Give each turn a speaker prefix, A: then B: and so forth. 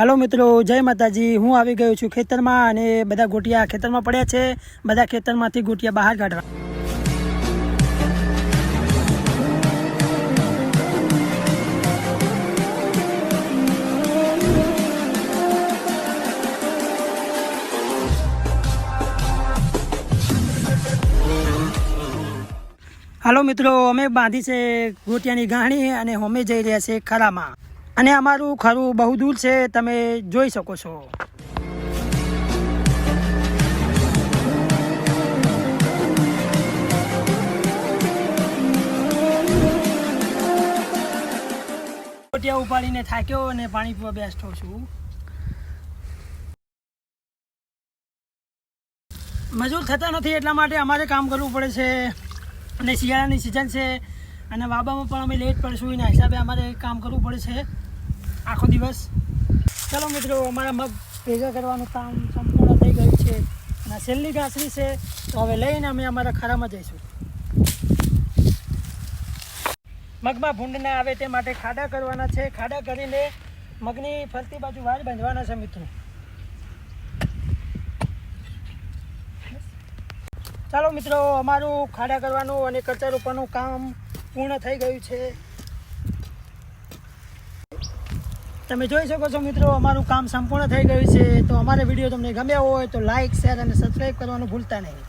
A: હાલો મિત્રો, જય માતાજી. હું આવી ગયો છું ખેતરમાં અને બધા ગોટિયા ખેતરમાં પડ્યા છે. બધા ખેતરમાંથી ગોટિયા બહાર કાઢવા. હાલો મિત્રો, અમે બાંધી છે ગોટિયાની ગાણી અને અમે જઈ રહ્યા છે ખરામાં. અને અમારું ખરું બહુ દૂર છે, તમે જોઈ શકો છો. ગોટિયા ઉપાડીને થાક્યો અને પાણી પીવા બેસતો છું. મજૂર થતા નથી એટલા માટે અમારે કામ કરવું પડે છે. અને શિયાળાની સિઝન છે. અને વાબામાં પણ અમે લેટ પડશું એના હિસાબે અમારે કામ કરવું પડે છે. આખો દિવસ. ચલો મિત્રો, અમારા મગ ભેગા કરવાનું કામ સંપૂર્ણ થઈ ગયું છે અને છેલ્લી ઘાસરી છે, તો હવે લઈને અમે અમારા ખરામાં જઈશું. મગમાં ભૂંડ ના આવે તે માટે ખાડા કરવાના છે. ખાડા કરીને મગની ફરતી બાજુ વાળ બાંધવાના છે મિત્રો. ચાલો મિત્રો, અમારું ખાડા કરવાનું અને કચરા રોપવાનું કામ પૂર્ણ થઈ ગયું છે. તમે જોઈ શકો છો મિત્રો, અમારું કામ સંપૂર્ણ થઈ ગયું છે. તો અમારે વીડિયો તમને ગમ્યા હોય તો લાઇક શેર અને સબસ્ક્રાઈબ કરવાનું ભૂલતા નહીં.